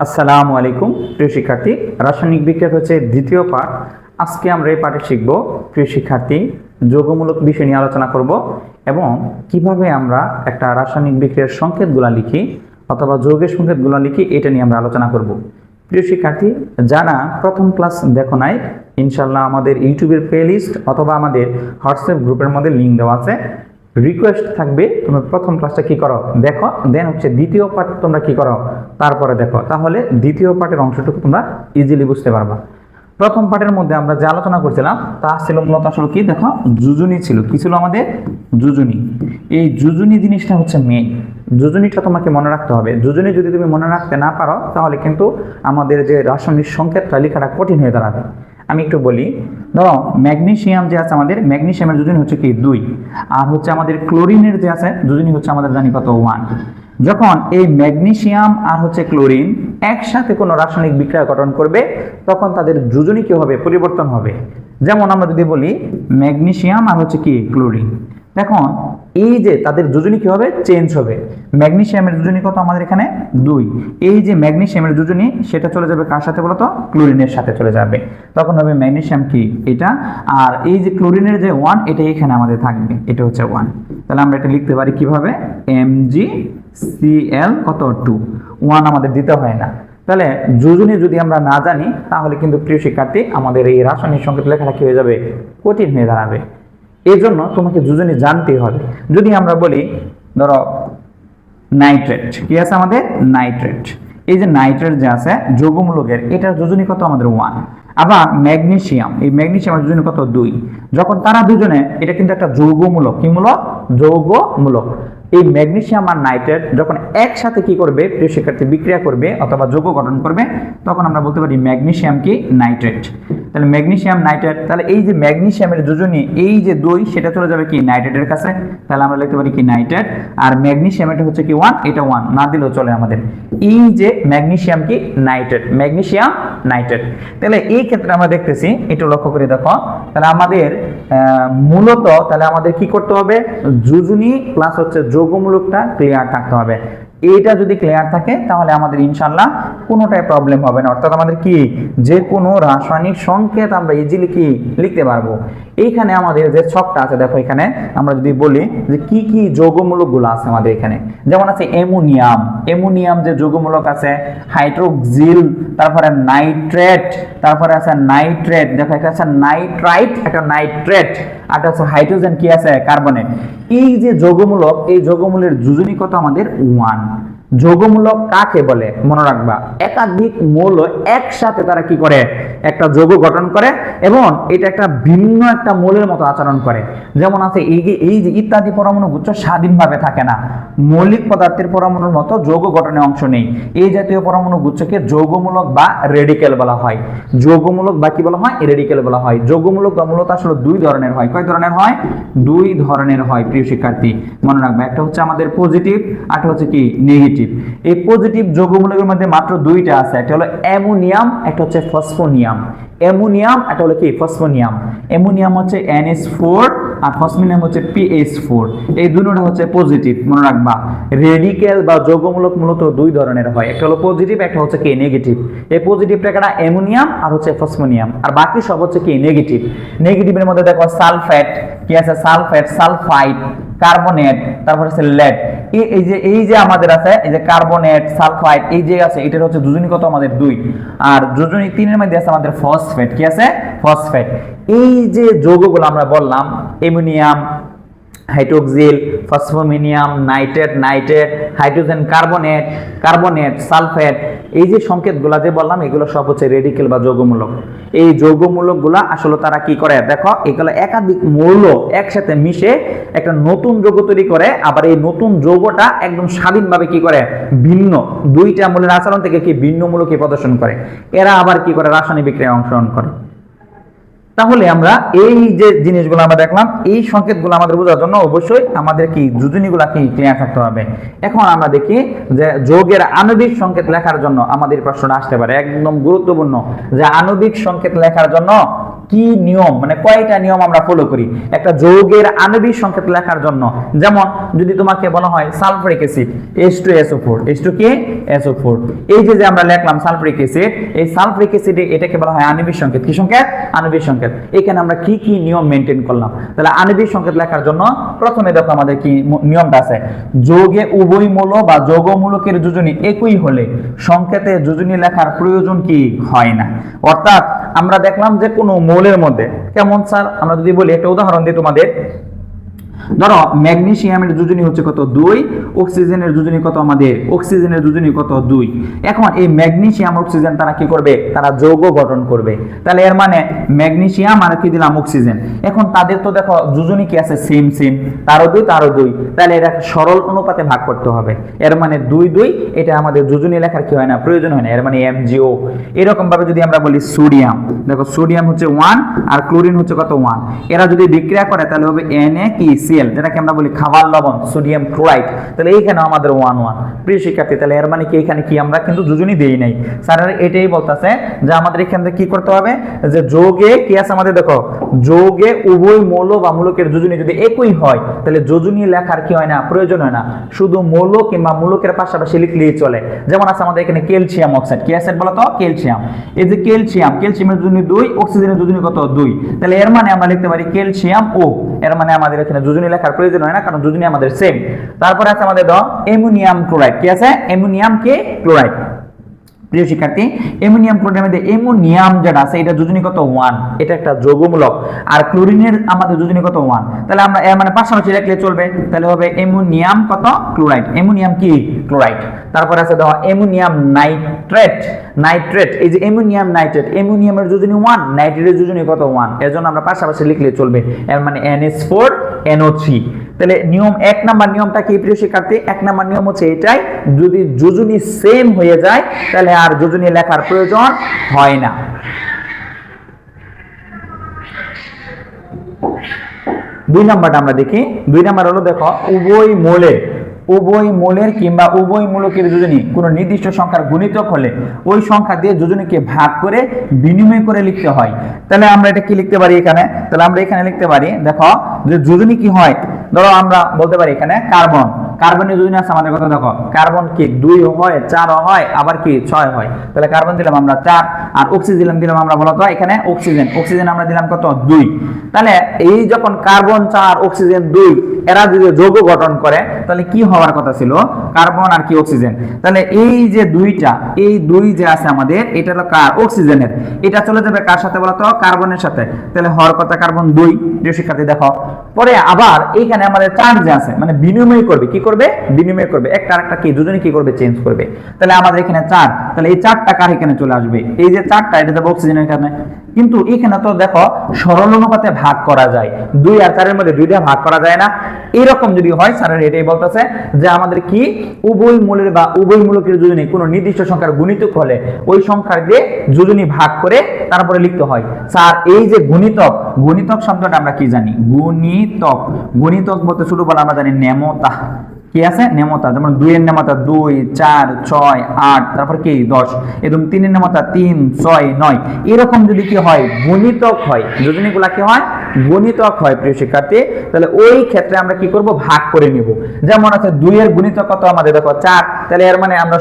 আসসালামু আলাইকুম, প্রিয় শিক্ষার্থী। রাসায়নিক বিক্রিয়া হচ্ছে দ্বিতীয় পাঠ। আজকে আমরা এই পাঠে শিখব, প্রিয় শিক্ষার্থী, যোগমূলক বিষয় নিয়ে আলোচনা করব এবং কীভাবে আমরা একটা রাসায়নিক বিক্রিয়ার সংকেতগুলা লিখি অথবা যৌগের সংকেতগুলা লিখি, এটা নিয়ে আমরা আলোচনা করব। প্রিয় শিক্ষার্থী, যারা প্রথম ক্লাস দেখো নাই ইনশাল্লাহ আমাদের ইউটিউবের প্লেলিস্ট অথবা আমাদের হোয়াটসঅ্যাপ গ্রুপের মধ্যে লিঙ্ক দেওয়া আছে। রিকোয়েস্ট থাকবে তুমি প্রথম ক্লাসটা কি করো? দেখো দেন হচ্ছে দ্বিতীয় পার্ট তোমরা কি করো? তারপরে দেখো। তাহলে দ্বিতীয় পার্টের অংশটুকু তোমরা ইজিলি বুঝতে পারবা। প্রথম পার্টের মধ্যে আমরা যে আলোচনা করছিলাম, তা ছিল মূলত আসলে কি? দেখো, যুজুনি ছিল। কি ছিল আমাদের? যুজুনি। এই যুজুনি জিনিসটা হচ্ছে মেন যুজুনিটা তোমাকে মনে রাখতে হবে। যুজুনি যদি তুমি মনে রাখতে না পারো, তাহলে কিন্তু আমাদের যে রাসায়নিক সংকেতটা, লেখাটা কঠিন হয়ে দাঁড়াবে। আমি একটু বলি, ধরো ম্যাগনেসিয়াম যে আছে আমাদের ম্যাগনেসিয়ামের যোজনী হচ্ছে কি দুই, আর হচ্ছে আমাদের ক্লোরিনের যে আছে, দুজনই হচ্ছে আমাদের জানি কত ওয়ান যখন এই ম্যাগনেসিয়াম আর হচ্ছে ক্লোরিন একসাথে কোনো রাসায়নিক বিক্রিয়া গঠন করবে, তখন তাদের দুজনই কি হবে? পরিবর্তন হবে। যেমন আমরা যদি বলি ম্যাগনেসিয়াম আর হচ্ছে কি ক্লোরিন। দেখুন এই যে তাদের যোজনী কি হবে? চেঞ্জ হবে। ম্যাগনেশিয়ামের যোজনী কত আমাদের এখানে? দুই। এই যে ম্যাগনেশিয়ামের যোজনী, সেটা চলে যাবে কার সাথে বলতো? ক্লোরিনের সাথে চলে যাবে। তখন হবে ম্যাগনেশিয়াম কি? এটা। আর এই যে ক্লোরিনের যে ওয়ান এটা এখানে আমাদের থাকবে। এটা হচ্ছে ওয়ান তাহলে আমরা এটা লিখতে পারি কীভাবে? এম জি সি এল কত? টু ওয়ান আমাদের দিতে হয় না। তাহলে যোজনী যদি আমরা না জানি, তাহলে কিন্তু প্রিয় শিক্ষার্থী, আমাদের এই রাসায়নিক সংকেত লেখাটা কি হয়ে যাবে? কঠিন হয়ে দাঁড়াবে। এই জন্য তোমাকে দুজনে জানতে হবে। যদি আমরা বলি, ধরো, নাইট্রেট, কি আছে আমাদের? নাইট্রেট। এই যে নাইট্রেট যে আছে যৌগমূলকের এটার দুজনে কত? আমাদের ওয়ান আবার ম্যাগনেশিয়াম, এই ম্যাগনেশিয়ামের দুজনে কত? দুই। যখন তারা দুজনে, এটা কিন্তু একটা যৌগমূলক কি মূলক? যৌগমূলক। এই ম্যাগনেসিয়াম আর নাইট্রেট যখন একসাথে কি করবে, প্রিয় শিক্ষার্থী, বিক্রিয়া করবে অথবা যৌগ গঠন করবে, তখন আমরা বলতে পারি ম্যাগনেসিয়াম কি? নাইট্রেট। তাহলে ম্যাগনেসিয়াম, নাইট্রেট, তাহলে এই যে ম্যাগনেসিয়ামের যোজনী, এই যে দুই, সেটা চলে যাবে কি? নাইট্রেটের কাছে। তাহলে আমরা লিখতে পারি কি? নাইট্রেট। আর ম্যাগনেসিয়াম এটা হচ্ছে কি? ওয়ান এটা ওয়ান না দিলেও চলে আমাদের। এই যে ম্যাগনেসিয়াম কি? নাইট্রেট। Magnesium, nitrate. তাহলে এই ক্ষেত্রে আমরা দেখতেছি, একটু লক্ষ্য করে দেখো। তাহলে আমাদের মূলত তাহলে আমাদের কি করতে হবে? যোজনী প্লাস হচ্ছে যোগমূলকটা ক্লিয়ার থাকতে হবে। এইটা যদি ক্লিয়ার থাকে, তাহলে আমাদের ইনশাল্লাহ কোনোটাই প্রবলেম হবে না। অর্থাৎ আমাদের কি? যে কোনো রাসায়নিক সংকেত আমরা ইজিলি কি লিখতে পারব। এইখানে আমাদের যে ছকটা আছে, দেখো এখানে আমরা যদি বলি যে কি কি যৌগমূলকগুলো আছে আমাদের এখানে। যেমন আছে অ্যামোনিয়াম। অ্যামোনিয়াম যে যৌগমূলক আছে, হাইড্রোক্সিল, তারপরে নাইট্রেট, তারপরে আছে নাইট্রেট। দেখো একটা আছে নাইট্রাইট, একটা নাইট্রেট, আর আছে হাইড্রোজেন কি আছে? কার্বনেট। এই যে যৌগমূলক, এই যৌগমূলের যোজনী কত আমাদের ওয়ান যৌগমূলক কাকে বলে? মনে রাখবা, একাধিক মৌল একসাথে তারা কি করে? একটা যোগ গঠন করে এবং এটা একটা ভিন্ন একটা মৌলের মতো আচরণ করে। যেমন আছে এই যে এই যে ইত্যাদি পরমাণু গুচ্ছ স্বাধীনভাবে থাকে না। মৌলিক পদার্থের পরমাণুর মতো যৌগ গঠনে অংশ নেই। এই জাতীয় পরমাণু গুচ্ছকে যৌগমূলক বা রেডিকেল বলা হয়। যৌগমূলক বা কি বলা হয়? রেডিকেল বলা হয়। যৌগমূলক বা মূলত আসলে দুই ধরনের হয়। কয় ধরনের হয়? দুই ধরনের হয়, প্রিয় শিক্ষার্থী। মনে রাখবে, একটা হচ্ছে আমাদের পজিটিভ আর হচ্ছে কি? নেগেটিভ এই পজিটিভ যৌগমূলকের মধ্যে মাত্র দুইটা আছে। একটা হলো অ্যামোনিয়াম, একটা হচ্ছে ফসফোনিয়াম। অ্যামোনিয়াম, একটা হলো কি? ফসফোনিয়াম। অ্যামোনিয়াম হচ্ছে এনএস ফোর আর ফসফোনিয়াম হচ্ছে পিএইচ ফোর এই দুটোটা হচ্ছে পজিটিভ মনে রাখবা। রেডিক্যাল বা যৌগমূলক মূলত দুই ধরনের হয়। একটা হলো পজিটিভ একটা হচ্ছে কি? নেগেটিভ এই পজিটিভটা একটা অ্যামোনিয়াম আর হচ্ছে ফসফোনিয়াম। আর বাকি সব হচ্ছে কি? নেগেটিভ নেগেটিভের মধ্যে দেখো সালফেট। কি আছে? Sulphate, sulphide. কার্বনেট, তারপর হচ্ছে লেড। এই যে এই যে আমাদের আছে, এই যে কার্বনেট, সালফাইড, এই যে আছে, এটার হচ্ছে যোজনী কত? আমাদের দুই। আর যোজনী তিনের মধ্যে আছে আমাদের ফসফেট। কি আছে? ফসফেট। এই যে যৌগগুলো আমরা বললাম, ammonium hydroxyl, phosphonium, nitrate nitrate, hydrogen carbonate carbonate, sulphate, এই যে সংকেতগুলো যে বললাম, এগুলো সব হচ্ছে রেডিকেল বা যৌগমূলক। এই যৌগমূলকগুলো আসলে তারা কি করে? দেখো, এগুলো একাধিক মৌল একসাথে মিশে একটা নতুন যৌগ তৈরি করে, আবার এই নতুন যৌগটা একদম স্বাধীনভাবে কি করে? ভিন্ন। দুইটা মূলের আচরণ থেকে কি ভিন্ন মূলকে প্রদর্শন করে। এরা আবার কি করে? রাসায়নিক বিক্রিয়ায় অংশগ্রহণ করে। তাহলে আমরা এই যে জিনিসগুলো আমরা দেখলাম, এই সংকেতগুলো আমাদের বোঝার জন্য অবশ্যই আমাদের কি যোজনীগুলো কি ক্লিয়ার থাকতে হবে। এখন আমরা দেখি যে যোগের আণবিক সংকেত লেখার জন্য আমাদের প্রশ্নটা আসতে পারে। একদম গুরুত্বপূর্ণ যে আণবিক সংকেত লেখার জন্য কি নিয়ম? মানে কয়টা নিয়ম আমরা ফলো করি? একটা যৌগের আণবিক সংকেত লেখার জন্য। যেমন যদি তোমাকে বলা হয় sulphuric acid H2SO4 two SO four H two কি? এসও ফোর এই যে যে আমরা লিখলাম সালফারিক অ্যাসিড, এই সালফারিক অ্যাসিডে এটাকে বলা হয় আণবিক সংকেত। কি সংকেত? আণবিক সংকেত। এখানে আমরা কি কি নিয়ম মেনটেন করলাম? তাহলে আণবিক সংকেত লেখার জন্য প্রথমে দেখো আমাদের কি নিয়মটা আছে। যোগে উভয় মূল বা যৌগমূলকের যোজনী একই হলে সংকেতে যোজনী লেখার প্রয়োজন কি? হয় না। অর্থাৎ আমরা দেখলাম যে কোনো মৌলের মধ্যে। কেমন স্যার? আমরা যদি বলি একটা উদাহরণ দিই তোমাদের। ধরো ম্যাগনেসিয়ামের যোজনী হচ্ছে কত দুই অক্সিজেনের যোজনী কত আমাদের অক্সিজেনের যোজনী কত দুই। এখন এই ম্যাগনেসিয়াম অক্সিজেন তারা কি করবে? তারা যৌগ গঠন করবে। তাহলে এর মানে ম্যাগনেসিয়াম আর কি দিলাম অক্সিজেন এখন তাদের তো দেখো, যোজনী কি আছে? সেম সেম তারও দুই তারও দুই। তাহলে এটা সরল অনুপাতে ভাগ করতে হবে। এর মানে দুই দুই, এটা আমাদের যোজনী লেখার কি হয় না? প্রয়োজন হয় না। এর মানে এমজিও এরকম ভাবে যদি আমরা বলি সোডিয়াম দেখো সোডিয়াম হচ্ছে ওয়ান আর ক্লোরিন হচ্ছে কত ওয়ান এরা যদি বিক্রিয়া করে, তাহলে হবে এন এ কি সিএল যেটাকে আমরা বলি খাবার লবণ সোডিয়াম ক্লোরাইড তাহলে এইখানে আমাদের ওয়ান ওয়ান প্রিয় শিক্ষার্থী, তাহলে এর মানে কি? এখানে কি আমরা কিন্তু যোজনী দেই নাই। স্যার, এটাই বলতেছে যে আমাদের এখান থেকে কি করতে হবে? যে যোগে, কি আছে আমাদের দেখো? যোগে উভয় মৌল বা মূলকের যোজনী যদি একই হয়, তাহলে যোজনী লেখার কি হয় না? প্রয়োজন হয় না। শুধু মৌল কিংবা মূলকের পাশাপাশি লিখলেই চলে। যেমন আছে আমাদের এখানে ক্যালসিয়াম অক্সাইড। কি অ্যাসিড বলতো? ক্যালসিয়াম। এই যে ক্যালসিয়াম, ক্যালসিয়ামের যোজনী দুই, অক্সিজেনের যোজনী কত? দুই। তাহলে এর মানে আমরা লিখতে পারি ক্যালসিয়াম ও। এর মানে আমাদের এখানে যোজনী লেখার প্রয়োজন হয় না, কারণ দুজনই আমাদের সেম তারপরে আছে আমাদের দ, অ্যামোনিয়াম ক্লোরাইড। কি আছে? অ্যামোনিয়াম কে? ক্লোরাইড। প্রিয় শিক্ষার্থী, অ্যামোনিয়াম ক্লোরাইডের মধ্যে অ্যামোনিয়াম যেটা আছে, এটা যোজনী কত ওয়ান এটা একটা যৌগমূলক আর ক্লোরিনের আমাদের যোজনী কত ওয়ান তাহলে আমরা মানে পাশাপাশি রাখলে চলবে। তাহলে হবে অ্যামোনিয়াম কত? ক্লোরাইড অ্যামোনিয়াম কি? ক্লোরাইড তারপর আছে দেখো অ্যামোনিয়াম নাইট্রেট নাইট্রেট এই যে অ্যামোনিয়াম নাইট্রেট অ্যামোনিয়ামের যোজনী ওয়ান নাইট্রেটের যোজনী কত ওয়ানের জন্য আমরা পাশাপাশি লিখলে চলবে। এর মানে এনএস ফোর এনও থ্রি তাহলে নিয়ম এক নাম্বার নিয়মটা কি প্রিয় শিক্ষার্থী? এক নাম্বার নিয়ম হচ্ছে এটাই, যদি যোজনী সেম হয়ে যায়, তাহলে আর যোজনী লেখার প্রয়োজন হয় না। দুই নাম্বারটা আমরা দেখি। দুই নাম্বার হলো দেখো, উভয় মৌলের, উভয় মূলের কিংবা উভয় মূলকের যোজনী কোনো নির্দিষ্ট সংখ্যার গুণিতক হলে ওই সংখ্যা দিয়ে যোজনীকে ভাগ করে বিনিময় করে লিখতে হয়। তাহলে আমরা এটা কি লিখতে পারি এখানে? তাহলে আমরা এখানে লিখতে পারি, দেখো যে যোজনী কি হয়? ধরো আমরা বলতে পারি এখানে কার্বন। কার্বনের যোজনী আছে আমাদের কথা দেখো। কার্বন কি দুই হয়, চার হয়, আবার কি ছয় হয়? তাহলে কার্বন দিলাম আমরা চার, আর অক্সিজেন দিলাম আমরা বলতো এখানে অক্সিজেন অক্সিজেন আমরা দিলাম কত? দুই। তাহলে এই যখন কার্বন, চার অক্সিজেন দুই, এরা যদি যৌগ গঠন করে, তাহলে কি হওয়ার কথা ছিল? কার্বন আর কি অক্সিজেন তাহলে এই যে দুইটা, এই দুই যে আছে আমাদের, এটা হলো কার? অক্সিজেনের এটা চলে যাবে কার সাথে বলতো কার্বনের সাথে। তাহলে হওয়ার কথা কার্বন দুই। প্রিয় শিক্ষার্থী, দেখো পরে আবার এইখানে আমাদের চার্জ আছে মানে বিনিময় করবে, কি করবে? বিনিময় করবে। একটা আরেকটা কি, দুজনে কি করবে? চেঞ্জ করবে। তাহলে আমাদের এখানে চার তাহলে এই চারটা কার এখানে চলে আসবে? এই যে চারটা এটা যাবে অক্সিজেনের এখানে কিন্তু এখানে তো দেখো সরল অনুপাতে ভাগ করা যায়। দুই আর চারের মধ্যে দুইটা ভাগ করা যায় না। এরকম যদি হয় স্যারের এটাই বলতেছে যে আমাদের কি? উভয় মূলের বা উভয় মূলকের যোজনী কোনো নির্দিষ্ট সংখ্যার গুণিতক হলে ওই সংখ্যার দিয়ে যোজনী ভাগ করে তারপরে লিখতে হয়। স্যার, এই যে গুণিতক গুণিতক শব্দটা আমরা কি জানি? গুণিতক। গুণিতক বলতে শুরু বলে আমরা জানি নেমতা। কি আছে? নেমতা। যেমন দুইয়ের নেমাতা দুই, চার, ছয়, আট, তারপর কি? দশ। এরকম তিনের নেমাতা তিন, ছয়, নয়। এরকম যদি কি হয়, গুণিতক হয়। যোজনীগুলা কি হয়? গুণিতক হয়, প্রিয় শিক্ষার্থী? তাহলে ওই ক্ষেত্রে আমরা কি করব? ভাগ করে নিব। যেমন আছে দুইয়ের গুণিতক কত আমাদের? দেখো চার। তাহলে এর মানে আমরা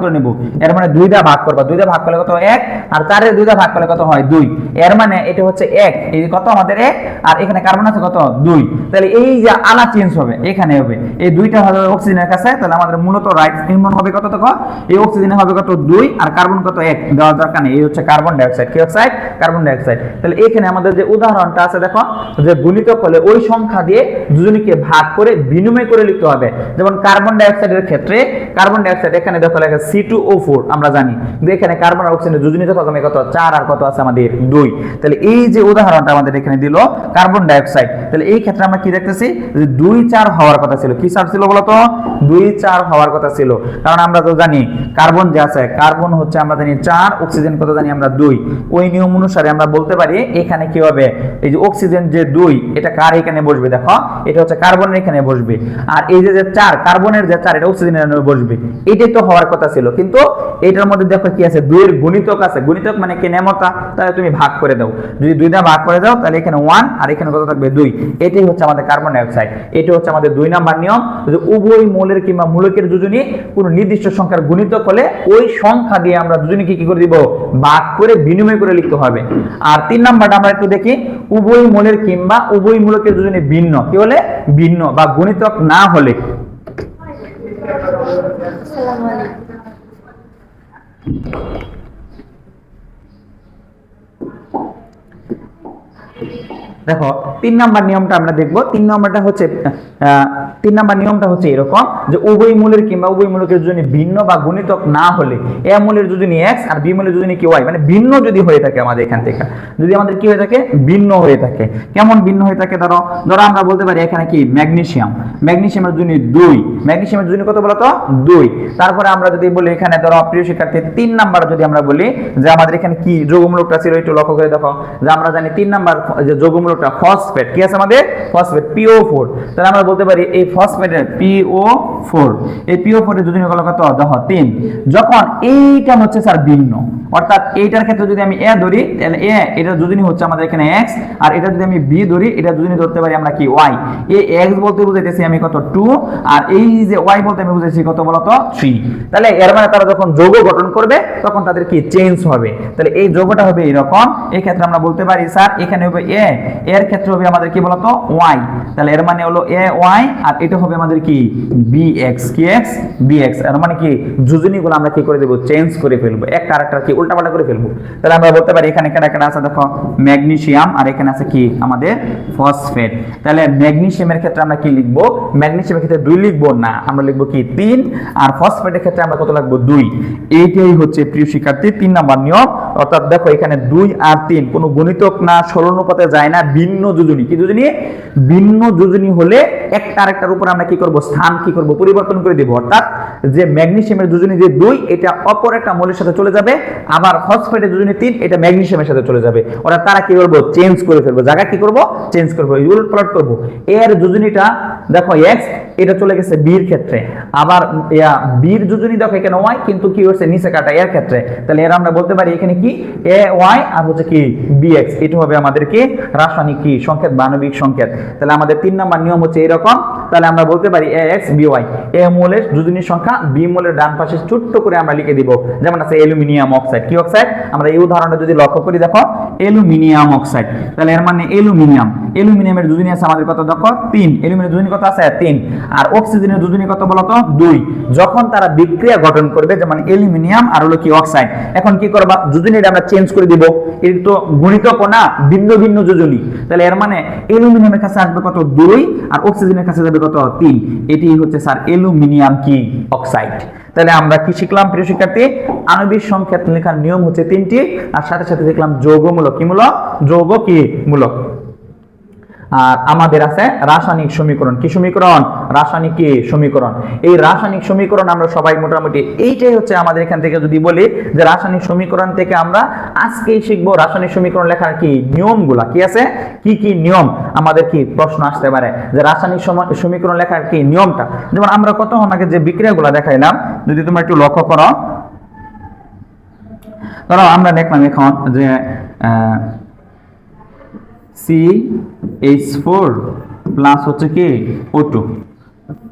করে নিব। এর মানে ভাগ করবা। ভাগ করলে কত এক? আর চারের ভাগ করলে কত হয় দুই। এর মানে এটা হচ্ছে এক। এই কত আমাদের এক? আর এখানে কার্বন আছে? কত দুই। তাহলে এই যে আলা চেঞ্জ হবে, এখানে হবে। এই দুইটা হবে অক্সিজেনের কাছে। তাহলে আমাদের মূলত রাইট হবে কত দেখো এই অক্সিজেনে হবে কত দুই। আর কার্বন কত এক? দেওয়ার দরকার নেই। এই হচ্ছে কার্বন ডাইঅক্সাইড কি অক্সাইড কার্বন ডাইঅক্সাইড তাহলে এখানে আমাদের যে উদাহরণটা আছে দেখো, যে গুণিতক হলে ওই সংখ্যা দিয়ে দুজনকে ভাগ করে বিনিময় করে লিখতে হবে। যেমন কার্বন ডাইঅক্সাইডের ক্ষেত্রে কার্বন ডাইঅক্সাইড এখানে দেখো লেখা সি টু ও ফোর আমরা জানি। কিন্তু এখানে কার্বন আর অক্সিজেনের দুজনিত কমে কত? চার আর কত আছে আমাদের দুই। তাহলে এই যে উদাহরণটা আমাদের এখানে দিল কার্বন ডাইঅক্সাইড তাহলে এই ক্ষেত্রে আমরা কি দেখতেছি? যে দুই চার হওয়ার কথা ছিল। কি চার ছিল বলতো? দুই চার হওয়ার কথা ছিল। কারণ আমরা তো জানি কার্বন যে আছে কার্বন হচ্ছে আমরা জানি চার অক্সিজেন কত জানি আমরা দুই। ওই নিয়ম অনুসারে আমরা বলতে পারি, এখানে কি হবে? এই যে অক্সিজেন যে দুই, এটা কার এখানে বসবে দেখো? এটা হচ্ছে কার্বনের এখানে বসবে। আর এই যে যে চার, কার্বনের যে চার, এটা অক্সিজেনের বসবে। এটাই তো হওয়ার কথা ছিল। কিন্তু এটার মধ্যে দেখো কি আছে? দুইয়ের গুণিতক আছে। গুণিতক মানে কি নেমতা? তাহলে তুমি ভাগ করে দাও। যদি দুই দা ভাগ করে দাও, তাহলে এখানে ওয়ান আর এখানে কত থাকবে? দুই। এটাই হচ্ছে আমাদের কার্বন ডাইঅক্সাইড। এটা হচ্ছে আমাদের দুই নাম্বার নিয়ম। যদি উভয় মৌলের কিংবা মূলকের দুজনই কোনো নির্দিষ্ট সংখ্যার গুণিতক হলে, ওই সংখ্যা দিয়ে আমরা দুজনকে কি করে দিব? ভাগ করে বিনিময় করে লিখতে হবে। আর তিন নাম্বারটা আমরা একটু দেখি। উভয় মৌলের কিংবা উভয় মূলকের দুজনে ভিন্ন। কি বলে ভিন্ন বা গণিতক না হলে। Thank আলাইকুম। দেখো, তিন নাম্বার নিয়মটা আমরা দেখব। তিন নাম্বারটা হচ্ছে তিন নাম্বার নিয়মটা হচ্ছে এরকম যে উভয় মূলের কিংবা উভয় মূলকের যদি ভিন্ন বা গুণিতক না হলে, এ মূলের যদি এক্স আর বি মূলের যদি কি ওয়াই মানে ভিন্ন যদি হয়ে থাকে আমাদের এখান থেকে। যদি আমাদের কি হয়ে থাকে? ভিন্ন হয়ে থাকে। কেমন ভিন্ন হয়ে থাকে? ধরো ধরো আমরা বলতে পারি এখানে কি? ম্যাগনেসিয়াম ম্যাগনেসিয়ামের জন্য দুই। ম্যাগনেসিয়ামের জন্য কত বলতো? দুই। তারপরে আমরা যদি বলি এখানে, ধরো, প্রিয় শিক্ষার্থী, তিন নাম্বার যদি আমরা বলি যে আমাদের এখানে কি যৌগমূলকটা ছিল, একটু লক্ষ্য করে দেখো। যে আমরা জানি তিন নাম্বার যে যৌগমূলকটা ফসফেট কি আছে আমাদের ফসফেট পিও ফোর তাহলে আমরা বলতে পারি এই ফসফেটের পিও ফোর এই পিও ফোরের দুদিন হলো কত? দেখো তিন। যখন এইটা হচ্ছে স্যার ভিন্ন, অর্থাৎ এইটার ক্ষেত্রে যদি আমি এ ধরি, তাহলে এ এটা দুদিনই হচ্ছে আমাদের এখানে এক্স আর এটা যদি আমি বি ধরি এটা দুদিনই ধরতে পারি আমরা কি ওয়াই এই এক্স বলতে বুঝাইতেছি আমি কত? টু আর এই যে ওয়াই বলতে আমি বুঝাইছি কত বলতো? থ্রি তাহলে এর মানে তারা যখন যৌগ গঠন করবে, তখন তাদের কি চেঞ্জ হবে? তাহলে এই যৌগটা হবে এরকম। এই ক্ষেত্রে আমরা বলতে পারি, স্যার, এখানে হবে এ এর ক্ষেত্রে হবে আমাদের কি বলতো? ওয়াই তাহলে এর মানে হলো এ ওয়াই আর এটা হবে আমাদের কি? বি এক্স কি এক্স বি এক্সের মানে কি? যোজনীগুলো আমরা কি করে দেবো? চেঞ্জ করে ফেলব। একটা আরেকটা কি উল্টাপাল্টা করে ফেলব। তাহলে আমরা বলতে পারি এখানে কেন কেন আছে, দেখো ম্যাগনেসিয়াম আর এখানে আছে কি? আমাদের ফসফেট তাহলে ম্যাগনেসিয়ামের ক্ষেত্রে আমরা কি লিখব? ম্যাগনেসিয়ামের ক্ষেত্রে দুই লিখব না, আমরা লিখব কি? তিন। আর ফসফেটের ক্ষেত্রে আমরা কত লিখব দুই। এইটাই হচ্ছে প্রিয় শিক্ষার্থী, তিন নাম্বার নিয়ম। অর্থাৎ দেখো, এখানে দুই আর তিন, কোনো গণিতক না সরলানুপাতে যায় না, ভিন্ন যোজনী কি যোজনী ভিন্ন যোজনী হলে একটা আরেকটার উপর আমরা কি করব? স্থান কি করব? পরিবর্তন করে দেব। অর্থাৎ যে ম্যাগনেসিয়ামের যোজনী যে দুই, এটা অপর একটা মৌলের সাথে চলে যাবে। আবার ফসফেটের যোজনী তিন, এটা ম্যাগনেসিয়ামের সাথে চলে যাবে। অর্থাৎ তারা কি করব? চেঞ্জ করে ফেলব। জায়গা কি করব? চেঞ্জ করব। উলট পালট করব। এর যোজনীটা, দেখো এক্স এটা চলে গেছে বির ক্ষেত্রে। আবার বির যোজনী দেখো এখানে ওয়াই কিন্তু কি হচ্ছে নিচে কাটা এর ক্ষেত্রে। তাহলে এর আমরা বলতে পারি এখানে কি? এ ওয়াই আর হচ্ছে কি বি এক্স এটা হবে আমাদের কি রাসায়নিক কি? সংকেত মানবিক সংকেত। তাহলে আমাদের তিন নাম্বার নিয়ম হচ্ছে এরকম তাহলে আমরা বলতে পারি A X B Y A মোলের যোজনীর সংখ্যা বি মোলের ডান পাশে ছোট্ট করে আমরা লিখে দিব। যেমন আছে অ্যালুমিনিয়াম অক্সাইড। কি অক্সাইড? আমরা এই উদাহরণটা যদি লক্ষ্য করি, দেখো, অ্যালুমিনিয়াম অক্সাইড। তাহলে এর মানে অ্যালুমিনিয়াম। অ্যালুমিনিয়ামের যোজনী আছে আমাদের কত? দেখো, তিন। অ্যালুমিনিয়ামের যোজনী কত আছে? তিন। আর অক্সিজেনের যোজনী কত বলতো? দুই। যখন তারা বিক্রিয়া গঠন করবে, যেমন অ্যালুমিনিয়াম আর হলো কি অক্সাইড। এখন কি করবা? যোজনীটা আমরা চেঞ্জ করে দিব। এর তো গণিতক না? ভিন্ন ভিন্ন যোজনী। তাহলে এর মানে অ্যালুমিনিয়ামের কাছে আসবে কত? দুই। আর অক্সিজেনের কাছে যাবে কত? তিন। এটি হচ্ছে স্যার অ্যালুমিনিয়াম কি? অক্সাইড। তাহলে আমরা কি শিখলাম প্রিয় শিক্ষার্থী? আণবিক সংখ্যাত লেখার নিয়ম হচ্ছে তিনটি। আর সাথে সাথে দেখলাম যৌগমূলক কি মূলক? যৌগ কি মূলক? আর আমাদের আছে রাসায়নিক সমীকরণ। কি সমীকরণ? রাসায়নিক কি সমীকরণ? এই রাসায়নিক সমীকরণ আমরা সবাই মোটামুটি এইটাই হচ্ছে আমাদের এখান থেকে যদি বলি যে রাসায়নিক সমীকরণ থেকে আমরা আজকেই শিখব রাসায়নিক সমীকরণ লেখার কি নিয়মগুলা। কি আছে? কি কি নিয়ম? আমাদের কি প্রশ্ন আসতে পারে যে রাসায়নিক সমীকরণ লেখার কি নিয়মটা? যেমন আমরা কত আগে যে বিক্রিয়াগুলো দেখাইলাম, যদি তোমরা একটু লক্ষ্য করো। ধরো আমরা দেখলাম এখন যে সি এইচ ফোর প্লাস হচ্ছে কি ও টু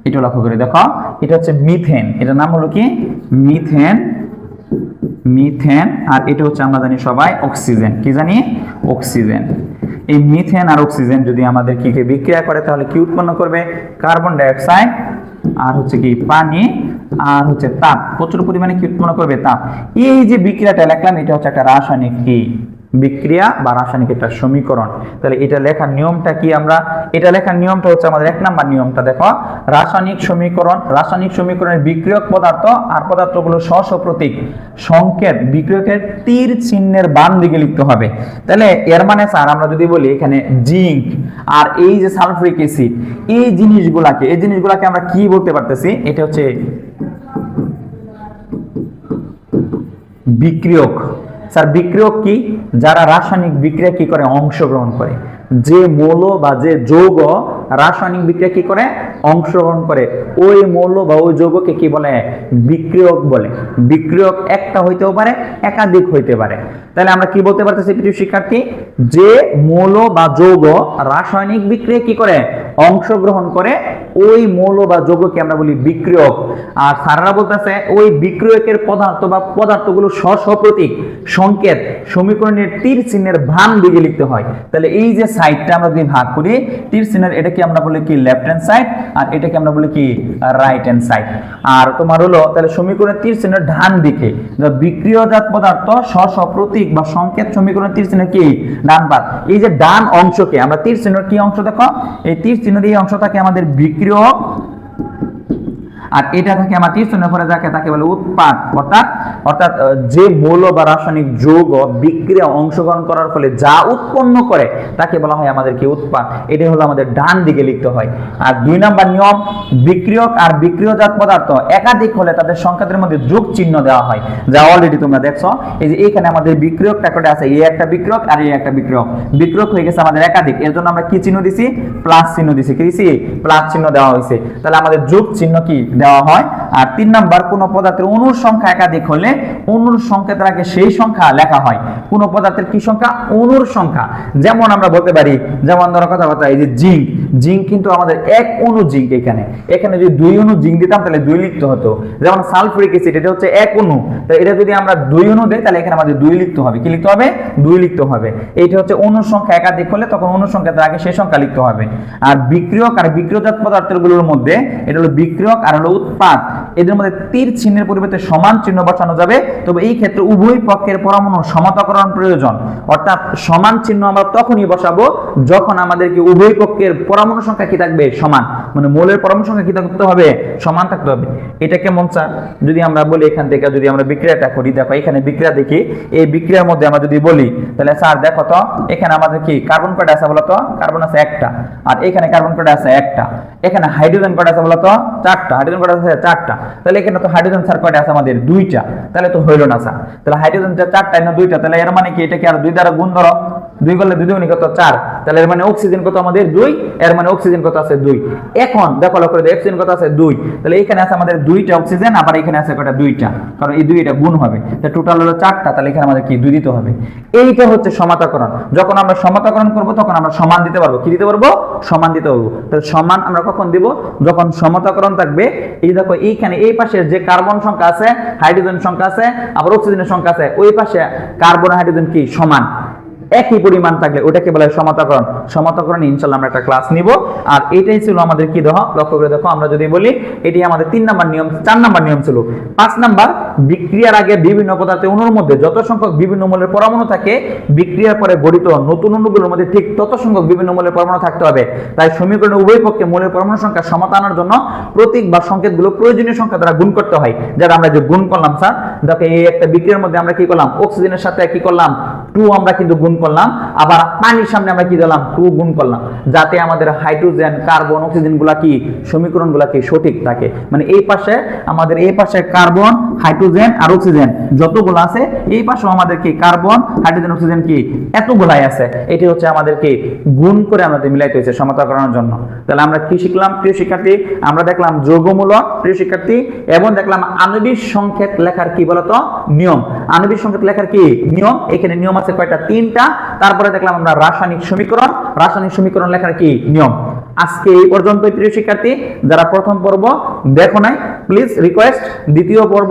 এটা লক্ষ্য করে দেখো। এটা হচ্ছে মিথেন এটার নাম হলো কি? মিথেন মিথেন আর এটা হচ্ছে আমরা জানি সবাই অক্সিজেন কি জানি? অক্সিজেন এই মিথেন আর অক্সিজেন যদি আমাদের কি বিক্রিয়া করে, তাহলে কি উৎপন্ন করবে? কার্বন ডাইঅক্সাইড আর হচ্ছে কি পানি। আর হচ্ছে তাপ। প্রচুর পরিমাণে কি উৎপন্ন করবে? তাপ। এই যে বিক্রিয়াটা লিখলাম এটা হচ্ছে একটা রাসায়নিক কি? বিক্রিয়া বা রাসায়নিক একটা সমীকরণ। তাহলে এটা লেখার নিয়মটা কি আমরা? এটা লেখার নিয়মটা হচ্ছে আমাদের এক নাম্বার নিয়মটা, দেখো। রাসায়নিক সমীকরণ, রাসায়নিক সমীকরণের বিক্রিয়ক পদার্থ আর পদার্থগুলো স্ব প্রতীক। সংকেত, বিক্রিয়কের তীর চিহ্নের বাম দিকে লিখতে হবে। তাহলে এর মানে স্যার আমরা যদি বলি এখানে জিঙ্ক আর এই যে সালফ্রিক অ্যাসিড, এই জিনিসগুলাকে এই জিনিসগুলাকে আমরা কি বলতে পারতেছি? এটা হচ্ছে বিক্রিয়ক। স্যার বিক্রিয়ক কি? যারা রাসায়নিক বিক্রিয়া কি করে? অংশগ্রহণ করে। যে মৌল বা যে যৌগ রাসায়নিক বিক্রিয়া কি করে? অংশগ্রহণ করে। ওই মৌল বা ওই যৌগকে কি বলে? বিক্রিয়ক বলে। বিক্রিয়ক একটা হইতেও পারে, একাধিক হইতে পারে। তাহলে আমরা কি বলতে পারতেছি প্রিয় শিক্ষার্থী? যে মৌল বা যৌগ রাসায়নিক বিক্রিয়া কি করে? অংশগ্রহণ করে। ওই মৌল বা যৌগকে আমরা বলি বিক্রিয়ক। আর স্যাররা বলতেছে, ওই বিক্রিয়কের পদার্থ বা পদার্থগুলো স্ব স্ব প্রতীক, সংকেত, সমীকরণের তীর চিহ্নের ভান দিকে লিখতে হয়। তাহলে এই যে সাইডটা আমরা যদি ভাগ করি, তীর চিহ্নের এটাকে আমরা বলি কি? লেফট হ্যান্ড সাইড আর এটাকে আমরা বলি কি রাইট হ্যান্ড সাইড আর তোমার হলো, তাহলে সমীকরণের তীর চিহ্নের ডান দিকে বিক্রিয়জাত পদার্থ স্ব প্রতীক বা সংকেত সমীকরণের তীর চিহ্নের কি? ডান পাত। এই যে ডান অংশকে, আমরা তীর চিহ্নের কি অংশ দেখো? এই তীর চিহ্নের এই অংশটাকে আমাদের বিক্রিয়ক আর এটা থেকে আমার তীর্থনের পরে যাকে তাকে বলে উৎপাদ অর্থাৎ অর্থাৎ যে মৌল বা রাসায়নিক যৌগ বিক্রিয়া অংশগ্রহণ করার ফলে যা উৎপন্ন করে তাকে বলা হয় আমাদের কি উৎপাদ এটাই হলো আমাদের ডান দিকে লিখতে হয়। আর দুই নাম্বার নিয়ম, বিক্রিয়ক আর বিক্রিয়জাত পদার্থ একাধিক হলে তাদের সংখ্যাদের মধ্যে যোগ চিহ্ন দেওয়া হয়। যা অলরেডি তোমরা দেখছ। এই যে এখানে আমাদের বিক্রিয়কটা করে আছে। এই একটা বিক্রিয়ক আর এই একটা বিক্রিয়ক। বিক্রিয়ক হয়ে গেছে আমাদের একাধিক। এর জন্য আমরা কি চিহ্ন দিছি? প্লাস চিহ্ন দিছি। কি দিছি? প্লাস চিহ্ন দেওয়া হয়েছে। তাহলে আমাদের যোগ চিহ্ন কি? দেওয়া হয়। আর তিন নাম্বার, কোন পদার্থের অণুর সংখ্যা একাধিক হলে সংকেতের আগে সেই সংখ্যা লেখা হয়। পদার্থের কি সংখ্যা? অণুর সংখ্যা। যেমন আমরা বলতে পারি, যেমন ধরো এই যে জিঙ্ক। জিঙ্ক কিন্তু আমাদের এক অণু জিঙ্ক এখানে। এখানে যদি দুই অণু জিঙ্ক দিতাম, তাহলে দুই লিখতে হতো। যেমন সালফুরিক এটা হচ্ছে এক অণু তো এটা যদি আমরা দুই দেই, তাহলে এখানে আমাদের দুই লিখতে হবে। কি লিখতে হবে? দুই লিখতে হবে। এইটা হচ্ছে অণুর সংখ্যা একাধিক হলে তখন সংখ্যার আগে সেই সংখ্যা লিখতে হবে। আর বিক্রিয়ক আর বিক্রিয়জাত পদার্থগুলোর মধ্যে, এটা হলো বিক্রিয়ক আর উৎপাদ এদের মধ্যে তীর চিহ্নের পরিবর্তে সমান চিহ্ন বসানো যাবে। তবে এই ক্ষেত্রে উভয় পক্ষের পরমাণু সমতাকরণ প্রয়োজন। অর্থাৎ সমান চিহ্ন আমরা তখনই বসাবো যখন আমাদেরকে উভয় পক্ষের পরমাণু সংখ্যা কি থাকবে? সমান। মানে মৌলের পরমাণু সংখ্যা কি থাকতে হবে? সমান থাকতে হবে। এটা কেমন, স্যার? যদি আমরা বলি এখান থেকে, যদি আমরা বিক্রিয়াটা করি, দেখো এখানে বিক্রিয়া দেখি। এই বিক্রিয়ার মধ্যে আমরা যদি বলি, তাহলে স্যার দেখো তো, এখানে আমাদের কি কার্বন কয়টা আছে বলো তো? কার্বন আছে একটা। আর এখানে কার্বন কয়টা আছে একটা। এখানে হাইড্রোজেন কয়টা আছে বলো তো? চারটা। হাইড্রোজেন কয়টা আছে চারটা। তাহলে এখানে তো হাইড্রোজেন স্যার আছে আমাদের দুইটা। তাহলে তো হইল না স্যার তাহলে হাইড্রোজেন চারটা না দুইটা, তাহলে এর মানে কি? এটা কি আর দুই দ্বারা গুণ ধরো? দুই করলে দুই দুগুণী কত? চার। তাহলে এর মানে অক্সিজেন কত আমাদের? দুই। এর মানে অক্সিজেন কত আছে? দুই। এখন দেখো, লক্ষ্য করে অক্সিজেন কত আছে? দুই। তাহলে এখানে আছে আমাদের দুইটা অক্সিজেন আবার এখানে আছে কয়টা? দুইটা। কারণ এই দুইটা গুণ হবে। তাহলে টোটাল হলো চারটা, তাহলে এখানে আমাদের কি? দুই দিতে হবে। এইটা হচ্ছে সমাতাকরণ যখন আমরা সমাতাকরণ করব, তখন আমরা সমান দিতে পারব। কি দিতে পারব? সমান দিতে পারব। তাহলে সমান আমরা কখন দিব? যখন সমতাকরণ থাকবে, এই দেখো, এইখানে এই পাশে যে কার্বন সংখ্যা আছে হাইড্রোজেন সংখ্যা আছে, আবার অক্সিজেনের সংখ্যা আছে, ওই পাশে কার্বন হাইড্রোজেন কি? সমান। একই পরিমাণ থাকলে ওটাকে বলা সমতাকরণ। সমতাকরণ ইনশাল্লাহ আমরা একটা ক্লাস নিব। আর এটাই ছিল আমাদের কি দেখো লক্ষ্য করে দেখো, আমরা যদি বলি, এটি আমাদের তিন নাম্বার নিয়ম, চার নাম্বার নিয়ম ছিল। পাঁচ নাম্বার, বিক্রিয়ার আগে বিভিন্ন পদার্থের অণুর মধ্যে যত সংখ্যক বিভিন্ন মূলের পরমাণু থাকে, বিক্রিয়ার পরে গঠিত নতুন অণুগুলোর মধ্যে ঠিক তত সংখ্যক বিভিন্ন মূলের পরমাণু থাকতে হবে। তাই সমীকরণে উভয় পক্ষে মূলের পরমাণু সংখ্যা সমতা আনার জন্য প্রতীক বা সংকেতগুলো প্রয়োজনীয় সংখ্যা দ্বারা গুণ করতে হয়। যারা আমরা যে গুণ করলাম, স্যার, দেখো এই একটা বিক্রিয়ার মধ্যে আমরা কি করলাম? অক্সিজেনের সাথে কি করলাম। টু আমরা কিন্তু গুণ করলাম। আবার পানির সামনে আমরা কি দিলাম? টু গুণ করলাম। যাতে আমাদের হাইড্রোজেন, কার্বন অক্সিজেনগুলা কি? সমীকরণগুলা কি সঠিক থাকে। মানে এই পাশে আমাদের, এই পাশে কার্বন, হাইড্রোজেন আর অক্সিজেন যতগুলো আছে, এই পাশেও আমাদের কি কার্বন, হাইড্রোজেন, অক্সিজেন কি? এতগুলাই আছে। এটি হচ্ছে আমাদের কি গুণ করে আমাদের মিলাইতে হয়েছে সমতা করানোর জন্য। তাহলে আমরা কি শিখলাম? প্রিয় শিক্ষার্থী, আমরা দেখলাম যৌগমূলক, প্রিয় শিক্ষার্থী, এবং দেখলাম আণবিক সংকেত লেখার কি বলতো? নিয়ম। আণবিক সংকেত লেখার কি? নিয়ম। এখানে নিয়ম আছে কয়টা? তিনটা। তারপরে দেখলাম আমরা রাসায়নিক সমীকরণ। রাসায়নিক সমীকরণ লেখার কি নিয়ম? আজকে এই পর্যন্ত প্রিয় শিক্ষার্থী। যারা প্রথম পর্ব দেখো নাই প্লিজ রিকোয়েস্ট দ্বিতীয় পর্ব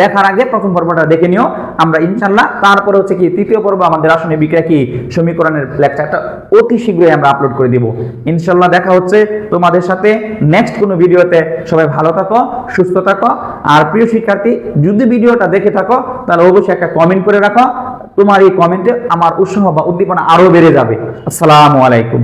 দেখার আগে প্রথম পর্বটা দেখে নিও। আমরা ইনশাল্লাহ তারপরে হচ্ছে কি তৃতীয় পর্ব, আমাদের রাসায়নিক বিক্রিয়া কি সমীকরণের লেকচারটা অতি শীঘ্রই আমরা আপলোড করে দিব। ইনশাল্লাহ দেখা হচ্ছে তোমাদের সাথে নেক্সট কোনো ভিডিওতে। সবাই ভালো থাকো, সুস্থ থাকো। আর প্রিয় শিক্ষার্থী, যদি ভিডিওটা দেখে থাকো, তাহলে অবশ্যই একটা কমেন্ট করে রাখো। তোমার এই কমেন্টে আমার উৎসাহ বা উদ্দীপনা আরও বেড়ে যাবে। আসসালামু আলাইকুম।